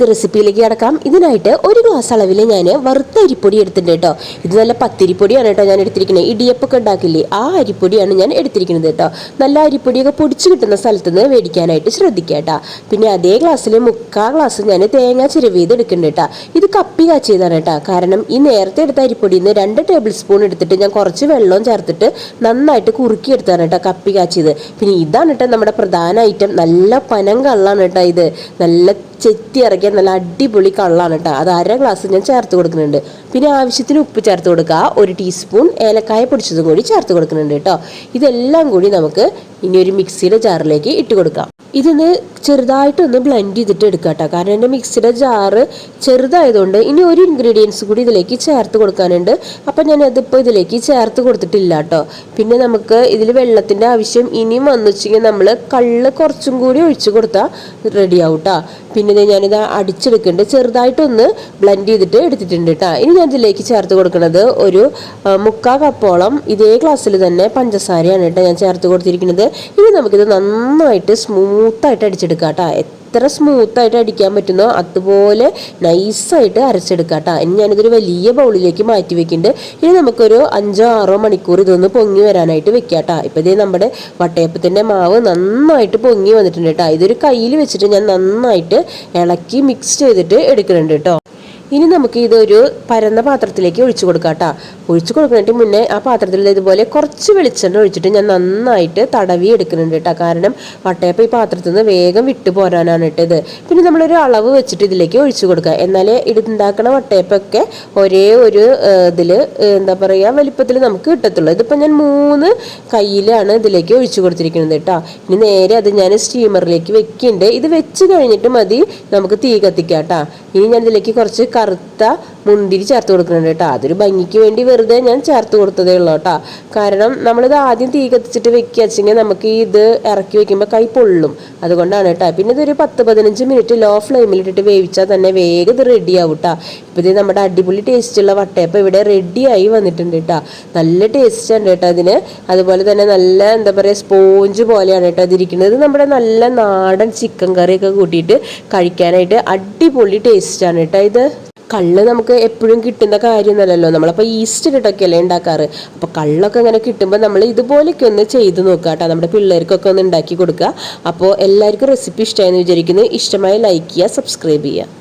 നമുക്ക് റെസിപ്പിയിലേക്ക് കിടക്കാം. ഇതിനായിട്ട് ഒരു ഗ്ലാസ് അളവിൽ ഞാൻ വറുത്ത അരിപ്പൊടി എടുത്തിട്ടുണ്ട് കേട്ടോ. ഇത് നല്ല പത്തിരിപ്പൊടിയാണ് കേട്ടോ ഞാൻ എടുത്തിരിക്കുന്നത്. ഇടിയപ്പൊക്കെ ഉണ്ടാക്കില്ലേ ആ അരിപ്പൊടിയാണ് ഞാൻ എടുത്തിരിക്കുന്നത് കേട്ടോ. നല്ല അരിപ്പൊടിയൊക്കെ പൊടിച്ച് കിട്ടുന്ന സ്ഥലത്ത് നിന്ന് മേടിക്കാനായിട്ട് ശ്രദ്ധിക്കുക കേട്ടോ. പിന്നെ അതേ ഗ്ലാസ്സിൽ മുക്കാ ഗ്ലാസ് ഞാൻ തേങ്ങ ചിരവിയത് എടുക്കുന്നുണ്ട് കേട്ടോ. ഇത് കപ്പി കാച്ചിയതാണ് കേട്ടോ. കാരണം ഈ നേരത്തെ എടുത്ത അരിപ്പൊടിയിൽ നിന്ന് രണ്ട് ടേബിൾ സ്പൂൺ എടുത്തിട്ട് ഞാൻ കുറച്ച് വെള്ളവും ചേർത്തിട്ട് നന്നായിട്ട് കുറുക്കി എടുത്താണ് കേട്ടോ കപ്പി കാച്ചിയത്. പിന്നെ ഇതാണ് കേട്ടോ നമ്മുടെ പ്രധാന ഐറ്റം നല്ല പനം കള്ളാണ് കേട്ടോ ഇത്. നല്ല ചെത്തി ഇറക്കിയ നല്ല അടിപൊളി കള്ളാണ് കേട്ടോ. അത് അര ഗ്ലാസ് ഞാൻ ചേർത്ത് കൊടുക്കുന്നുണ്ട്. പിന്നെ ആവശ്യത്തിന് ഉപ്പ് ചേർത്ത് കൊടുക്കുക. ഒരു ടീസ്പൂൺ ഏലക്കായ പൊടിച്ചതും കൂടി ചേർത്ത് കൊടുക്കുന്നുണ്ട് കേട്ടോ. ഇതെല്ലാം കൂടി നമുക്ക് ഇനി ഒരു മിക്സിയുടെ ജാറിലേക്ക് ഇട്ട് കൊടുക്കാം. ഇതൊന്ന് ചെറുതായിട്ടൊന്ന് ബ്ലെൻഡ് ചെയ്തിട്ട് എടുക്കാം കേട്ടോ കാരണം എന്റെ മിക്സിയുടെ ജാറ് ചെറുതായതുകൊണ്ട് ഇനി ഒരു ഇൻഗ്രീഡിയൻസ് കൂടി ഇതിലേക്ക് ചേർത്ത് കൊടുക്കാനുണ്ട്. അപ്പം ഞാൻ അതിപ്പോൾ ഇതിലേക്ക് ചേർത്ത് കൊടുത്തിട്ടില്ല കേട്ടോ പിന്നെ നമുക്ക് ഇതിൽ വെള്ളത്തിന്റെ ആവശ്യം ഇനിയും വന്നു വെച്ചെങ്കിൽ നമ്മൾ കള്ള് കുറച്ചും കൂടി ഒഴിച്ച് കൊടുത്താൽ റെഡിയാവും കേട്ടോ പിന്നെ ഞാനിത് അടിച്ചെടുക്കുന്നുണ്ട്. ചെറുതായിട്ടൊന്ന് ബ്ലെൻഡ് ചെയ്തിട്ട് എടുത്തിട്ടുണ്ട് കേട്ടോ ഇനി ഞാൻ ഇതിലേക്ക് ചേർത്ത് കൊടുക്കുന്നത് ഒരു മുക്കാ കപ്പോളം ഇതേ ഗ്ലാസ്സിൽ തന്നെ പഞ്ചസാരയാണ് കേട്ടോ ഞാൻ ചേർത്ത് കൊടുത്തിരിക്കുന്നത്. ഇനി നമുക്കിത് നന്നായിട്ട് സ്മൂത്തായിട്ട് അടിച്ചെടുക്കാം കേട്ടോ. എത്ര സ്മൂത്തായിട്ട് അടിക്കാൻ പറ്റുന്നോ അതുപോലെ നൈസായിട്ട് അരച്ചെടുക്കാം കേട്ടോ. ഇനി ഞാനിതൊരു വലിയ ബൗളിലേക്ക് മാറ്റി വെക്കുന്നുണ്ട്. ഇനി നമുക്കൊരു അഞ്ചോ ആറോ മണിക്കൂർ ഇതൊന്ന് പൊങ്ങി വരാനായിട്ട് വെക്കാം കേട്ടോ. ഇപ്പം ഇതേ നമ്മുടെ വട്ടയപ്പത്തിന്റെ മാവ് നന്നായിട്ട് പൊങ്ങി വന്നിട്ടുണ്ട് കേട്ടോ. ഇതൊരു കയ്യിൽ വെച്ചിട്ട് ഞാൻ നന്നായിട്ട് ഇളക്കി മിക്സ് ചെയ്തിട്ട് എടുക്കുന്നുണ്ട് കേട്ടോ. ഇനി നമുക്ക് ഇതൊരു പരന്ന പാത്രത്തിലേക്ക് ഒഴിച്ചു കൊടുക്കാം കേട്ടോ ഒഴിച്ചു കൊടുക്കുന്നതിന് മുന്നേ ആ പാത്രത്തിൽ ഇതുപോലെ കുറച്ച് വെളിച്ചെണ്ണ ഒഴിച്ചിട്ട് ഞാൻ നന്നായിട്ട് തടവി എടുക്കുന്നുണ്ട് കേട്ടോ. കാരണം വട്ടയപ്പം ഈ പാത്രത്തിൽ നിന്ന് വേഗം വിട്ടു പോരാനാണ് ഇട്ടത്. പിന്നെ നമ്മളൊരു അളവ് വെച്ചിട്ട് ഇതിലേക്ക് ഒഴിച്ചു കൊടുക്കുക. എന്നാലേ ഇടുണ്ടാക്കണ വട്ടയപ്പൊക്കെ ഒരേ ഒരു ഇതിൽ എന്താ പറയുക വലിപ്പത്തിൽ നമുക്ക് കിട്ടത്തുള്ളൂ. ഇതിപ്പോൾ ഞാൻ മൂന്ന് കയ്യിലാണ് ഇതിലേക്ക് ഒഴിച്ചു കൊടുത്തിരിക്കുന്നത് കേട്ടോ. ഇനി നേരെ അത് ഞാൻ സ്റ്റീമറിലേക്ക് വെക്കുന്നുണ്ട് ഇത് വെച്ച് കഴിഞ്ഞിട്ട് മതി നമുക്ക് തീ കത്തിക്കാം കേട്ടോ ഇനി ഞാൻ ഇതിലേക്ക് കുറച്ച് കറുത്ത മുന്തിരി ചേർത്ത് കൊടുക്കുന്നുണ്ട് കേട്ടോ. അതൊരു ഭംഗിക്ക് വേണ്ടി വെറുതെ ഞാൻ ചേർത്ത് കൊടുത്തതേ ഉള്ളൂ കേട്ടോ. കാരണം നമ്മളിത് ആദ്യം തീ കത്തിച്ചിട്ട് വെക്കുക വെച്ചെങ്കിൽ നമുക്ക് ഇത് ഇറക്കി വെക്കുമ്പോൾ കൈ പൊള്ളും. അതുകൊണ്ടാണ് കേട്ടോ. പിന്നെ ഇതൊരു പത്ത് പതിനഞ്ച് മിനിറ്റ് ലോ ഫ്ലെയിമിൽ ഇട്ടിട്ട് വേവിച്ചാൽ തന്നെ വേഗം ഇത് ആവും കേട്ടോ. ഇപ്പോൾ ഇത് നമ്മുടെ അടിപൊളി ടേസ്റ്റുള്ള വട്ടയപ്പം ഇവിടെ റെഡിയായി വന്നിട്ടുണ്ട് കേട്ടോ. നല്ല ടേസ്റ്റ് ഉണ്ട് കേട്ടോ അതിന്. അതുപോലെ തന്നെ നല്ല എന്താ പറയുക സ്പോഞ്ച് പോലെയാണ് കേട്ടോ അതിരിക്കുന്നത്. നമ്മുടെ നല്ല നാടൻ ചിക്കൻ കറിയൊക്കെ കൂട്ടിയിട്ട് കഴിക്കാനായിട്ട് അടിപൊളി ടേസ്റ്റാണ് കേട്ടോ ഇത്. കള്ള് നമുക്ക് എപ്പോഴും കിട്ടുന്ന കാര്യമൊന്നുമല്ലല്ലോ. നമ്മളപ്പോൾ ഈസ്റ്റ് ഇട്ടിട്ടൊക്കെയല്ലേ ഉണ്ടാക്കാറ്. അപ്പോൾ കള്ളൊക്കെ ഇങ്ങനെ കിട്ടുമ്പോൾ നമ്മൾ ഇതുപോലെയൊക്കെ ഒന്ന് ചെയ്ത് നോക്കുക കേട്ടോ. നമ്മുടെ പിള്ളേർക്കൊക്കെ ഒന്ന് ഉണ്ടാക്കി കൊടുക്കുക. അപ്പോൾ എല്ലാവർക്കും റെസിപ്പി ഇഷ്ടമായെന്ന് വിചാരിക്കുന്നു. ഇഷ്ടമായി ലൈക്ക് ചെയ്യുക സബ്സ്ക്രൈബ് ചെയ്യുക.